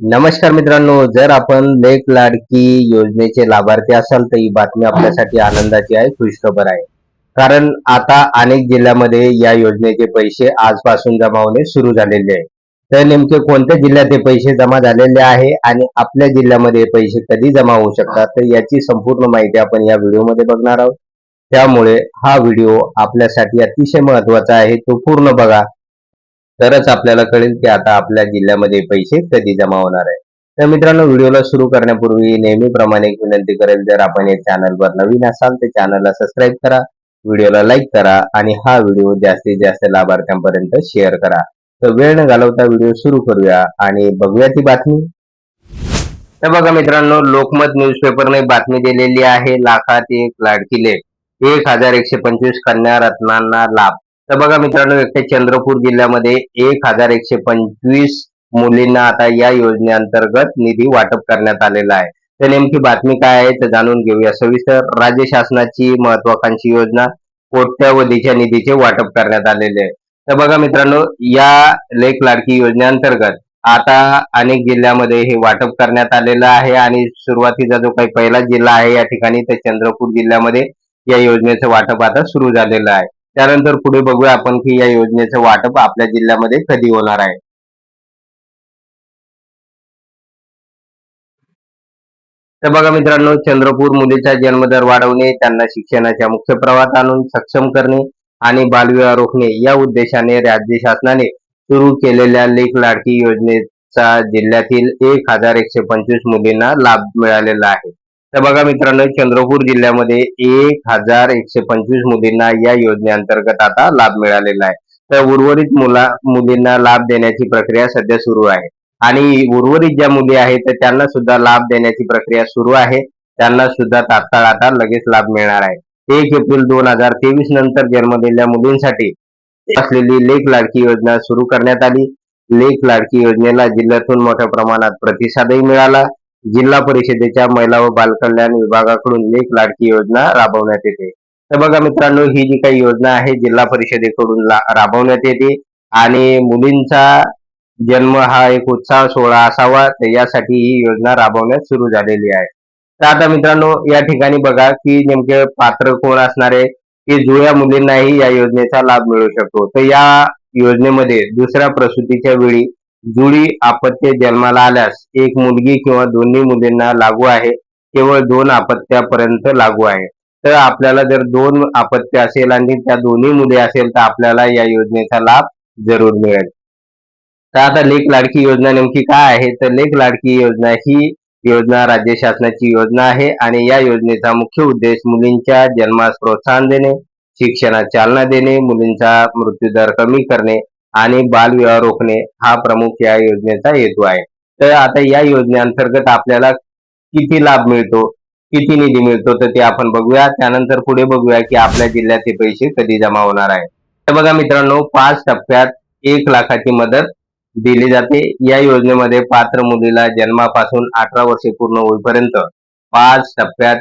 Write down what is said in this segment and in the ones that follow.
नमस्कार मित्रांनो जर आपण लेख लाडकी योजनेचे लाभार्थी असाल तर ही बातमी आपल्यासाठी आनंदाची आहे खुशखबर आहे. कारण आता अनेक जिल्ह्यामध्ये या योजनेचे पैसे आजपासून जमा होणे सुरू झालेले आहे. तर नेमके कोणत्या जिल्ह्यात हे पैसे जमा झालेले आहे आणि आपल्या जिल्ह्यामध्ये हे पैसे कधी जमा होऊ शकतात तर याची संपूर्ण माहिती आपण या व्हिडिओमध्ये बघणार आहोत. त्यामुळे हा व्हिडिओ आपल्यासाठी अतिशय महत्त्वाचा आहे तो पूर्ण बघा. तरच आपल्याला कळेल की आता आपल्या जिल्ह्यामध्ये पैसे कधी जमा होणार आहे तर मित्रांनो व्हिडिओला सुरू करण्यापूर्वी नेहमीप्रमाणे एक विनंती करेल जर आपण या चॅनलवर नवीन असाल तर चॅनलला सबस्क्राईब करा व्हिडिओला लाईक करा आणि हा व्हिडिओ जास्तीत जास्त लाभार्थ्यांपर्यंत शेअर करा. तर वेळ न घालवता व्हिडिओ सुरू करूया आणि बघूया ती बातमी. तर बघा मित्रांनो लोकमत न्यूजपेपरने बातमी दिलेली आहे लाखात एक लाडकी लेख. एक हजार एकशे पंचवीस कन्या रत्नांना लाभ. तर बघा मित्रांनो एकटे चंद्रपूर जिल्ह्यामध्ये एक हजार एकशे पंचवीस मुलींना आता या योजनेअंतर्गत निधी वाटप करण्यात आलेला आहे. तर नेमकी बातमी काय आहे तर जाणून घेऊया. सविस्तर राज्य शासनाची महत्वाकांक्षी योजना कोट्यावधीच्या निधीचे वाटप करण्यात आलेले आहे. तर बघा मित्रांनो या लेख लाडकी योजनेअंतर्गत आता अनेक जिल्ह्यामध्ये हे वाटप करण्यात आलेलं आहे आणि सुरुवातीचा जो काही पहिला जिल्हा आहे या ठिकाणी तर चंद्रपूर जिल्ह्यामध्ये या योजनेचं वाटप आता सुरू झालेलं आहे. त्यानंतर पुढे बघूया आपण की या योजनेचं वाटप आपल्या जिल्ह्यामध्ये कधी होणार आहे. तर बघा मित्रांनो चंद्रपूर मुलीचा जन्मदर वाढवणे त्यांना शिक्षणाच्या मुख्य प्रवाहात आणून सक्षम करणे आणि बालविवाह रोखणे या उद्देशाने राज्य शासनाने सुरू केलेल्या लेख लाडकी योजनेचा जिल्ह्यातील एक हजार एकशे पंचवीस मुलींना लाभ मिळालेला आहे. तर बघा मित्रांनो चंद्रपूर जिल्ह्यामध्ये एक हजार एकशे पंचवीस मुलींना या योजनेअंतर्गत आता लाभ मिळालेला आहे. तर उर्वरित मुला मुलींना लाभ देण्याची प्रक्रिया सध्या सुरू आहे. आणि उर्वरित ज्या मुली आहेत तर त्यांना सुद्धा लाभ देण्याची प्रक्रिया सुरू आहे. त्यांना सुद्धा तात्काळ आता लगेच लाभ मिळणार आहे. एक एप्रिल दोन हजार तेवीस नंतर जन्मलेल्या मुलींसाठी असलेली लेख लाडकी योजना सुरू करण्यात आली. लेख लाडकी योजनेला जिल्ह्यातून मोठ्या प्रमाणात प्रतिसादही मिळाला. जिल्हा परिषदेच्या महिला व बालकल्याण विभागाकडून लेख लाडकी योजना राबवण्यात येते. तर बघा मित्रांनो ही जी काही योजना आहे जिल्हा परिषदेकडून राबवण्यात येते आणि मुलींचा जन्म हा एक उत्साह सोहळा असावा तर यासाठी ही योजना राबवण्यात सुरू झालेली आहे. तर आता मित्रांनो या ठिकाणी बघा की नेमके पात्र कोण असणार आहे की जुळ्या मुलींनाही या योजनेचा लाभ मिळू शकतो. तर या योजनेमध्ये दुसऱ्या प्रसूतीच्या वेळी जुळी अपत्य जन्माला आल्यास एक मुलगी किंवा दोन्ही मुलींना लागू आहे केवळ दोन अपत्यापर्यंत लागू आहे. तर आपल्याला जर दोन अपत्य असेल आणि त्या दोन्ही मुली असेल तर आपल्याला या योजनेचा लाभ जरूर मिळेल. तर आता लेख लाडकी योजना नेमकी काय आहे? तर लेख लाडकी योजना ही योजना राज्य शासनाची योजना आहे आणि या योजनेचा मुख्य उद्देश मुलींच्या जन्मास प्रोत्साहन देणे शिक्षणात चालना देणे मुलींचा मृत्यूदर कमी करणे आणि बालविवाह रोखणे हा प्रमुख या योजनेचा हेतू आहे. तर आता या योजनेअंतर्गत आपल्याला किती लाभ मिळतो किती निधी मिळतो तर ते आपण बघूया. त्यानंतर पुढे बघूया की आपल्या जिल्ह्यात हे पैसे कधी जमा होणार आहे तर बघा मित्रांनो पाच टप्प्यात एक लाखाची मदत दिली जाते. या योजनेमध्ये पात्र मुलीला जन्मापासून अठरा वर्षे पूर्ण होईपर्यंत पाच टप्प्यात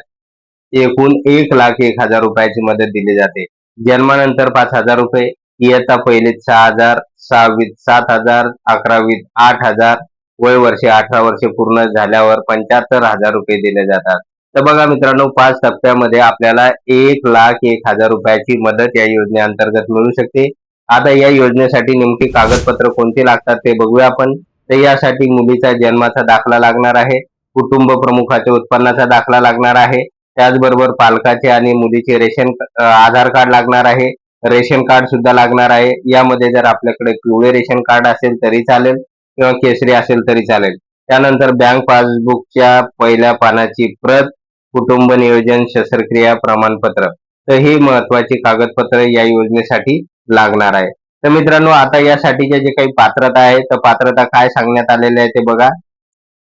एकूण एक लाख एक हजार रुपयाची मदत दिली जाते. जन्मानंतर पाच हजार रुपये इयत्ता पहिलीत सहा हजार सहावीत सात हजार अकरावीत आठ हजार वय वर्षे अठरा वर्षे पूर्ण झाल्यावर पंच्याहत्तर हजार रुपये दिले जातात. तर बघा मित्रांनो पाच टप्प्यामध्ये आपल्याला एक लाख एक हजार रुपयाची मदत या योजनेअंतर्गत मिळू शकते. आता या योजनेसाठी नेमकी कागदपत्र कोणती लागतात ते बघूया आपण. तर यासाठी मुलीचा जन्माचा दाखला लागणार आहे कुटुंब प्रमुखाच्या उत्पन्नाचा दाखला लागणार आहे त्याचबरोबर पालकाचे आणि मुलीचे रेशन आधार कार्ड लागणार आहे रेशन कार्ड सुद्धा लागणार आहे. यामध्ये जर आपल्याकडे पिवळे रेशन कार्ड असेल तरी चालेल किंवा केसरी असेल तरी चालेल. त्यानंतर बँक पासबुकच्या पहिल्या पानाची प्रत कुटुंब नियोजन शस्त्रक्रिया प्रमाणपत्र. तर ही महत्वाची कागदपत्र या योजनेसाठी लागणार आहे. तर मित्रांनो आता यासाठीच्या जे काही पात्रता आहे तर पात्रता काय सांगण्यात आलेले आहे ते बघा.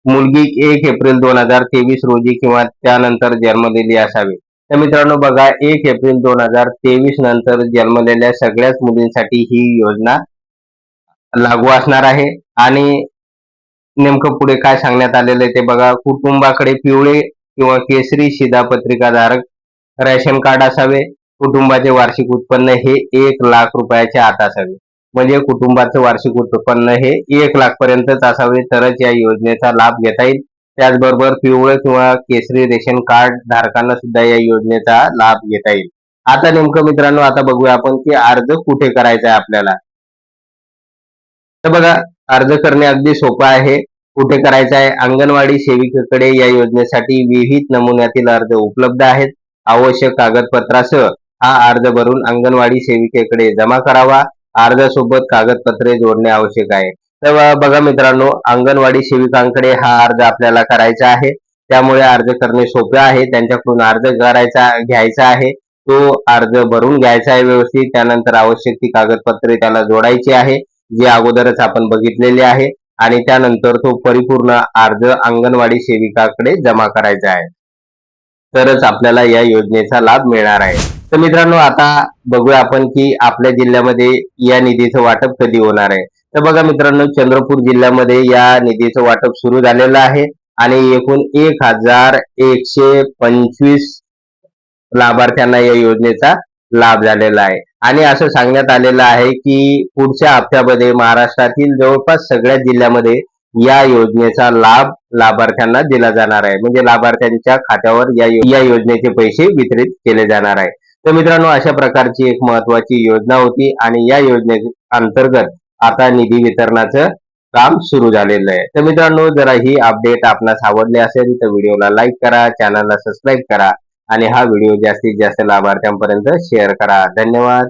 मुलगी एक एप्रिल दोन हजार तेवीस रोजी किंवा त्यानंतर जन्मलेली असावी. तर मित्रांनो बघा एक एप्रिल दोन हजार तेवीस नंतर जन्मलेल्या सगळ्याच मुलींसाठी ही योजना लागू असणार आहे. आणि नेमकं पुढे काय सांगण्यात आलेलं आहे ते बघा. कुटुंबाकडे पिवळे किंवा केसरी शिधापत्रिकाधारक रेशन कार्ड असावे. कुटुंबाचे वार्षिक उत्पन्न हे एक लाख रुपयाच्या आत असावे. म्हणजे कुटुंबाचं वार्षिक उत्पन्न हे एक लाख पर्यंतच असावे. तरच या योजनेचा लाभ घेता येईल. त्याचबरोबर पिवळं किंवा केसरी रेशन कार्ड धारकांना सुद्धा या योजनेचा लाभ घेता येईल. आता नेमकं मित्रांनो आता बघूया आपण की अर्ज कुठे करायचा आहे आपल्याला. तर बघा अर्ज करणे अगदी सोपं आहे. कुठे करायचं आहे? अंगणवाडी सेविकेकडे या योजनेसाठी विविध नमुन्यातील अर्ज उपलब्ध आहेत. आवश्यक कागदपत्रासह हा अर्ज भरून अंगणवाडी सेविकेकडे जमा करावा. अर्जासोबत कागदपत्रे जोडणे आवश्यक आहे. तर बघा मित्रांनो अंगणवाडी सेविकांकडे हा अर्ज आपल्याला करायचा आहे. त्यामुळे अर्ज करणे सोपे आहे. त्यांच्याकडून अर्ज करायचा घ्यायचा आहे. तो अर्ज भरून घ्यायचा आहे व्यवस्थित. त्यानंतर आवश्यक ती कागदपत्रे त्याला जोडायची आहे जी अगोदरच आपण बघितलेली आहे. आणि त्यानंतर तो परिपूर्ण अर्ज अंगणवाडी सेविकाकडे जमा करायचा आहे. तरच आपल्याला या योजनेचा लाभ मिळणार आहे. तर मित्रांनो आता बघूया आपण की आपल्या जिल्ह्यामध्ये या निधीचं वाटप कधी होणार आहे. तर बघा मित्रांनो चंद्रपूर जिल्ह्यामध्ये या निधीचं वाटप सुरू झालेलं आहे आणि एकूण एक हजार एकशे पंचवीस लाभार्थ्यांना या योजनेचा लाभ झालेला आहे. आणि असं सांगण्यात आलेलं आहे की पुढच्या हप्त्यामध्ये महाराष्ट्रातील जवळपास सगळ्या जिल्ह्यामध्ये या योजनेचा लाभ लाभार्थ्यांना दिला जाणार आहे. म्हणजे लाभार्थ्यांच्या खात्यावर या या योजनेचे पैसे वितरित केले जाणार आहे. तर मित्रांनो अशा प्रकारची एक महत्वाची योजना होती आणि या योजने अंतर्गत आता निधी वितरणाचं काम सुरू झालेलं आहे. तर मित्रांनो जरा ही अपडेट आपणास आवडली असेल तर व्हिडिओला लाईक करा चॅनलला सबस्क्राईब करा आणि हा व्हिडिओ जास्तीत जास्त लाभार्थ्यांपर्यंत शेअर करा. धन्यवाद.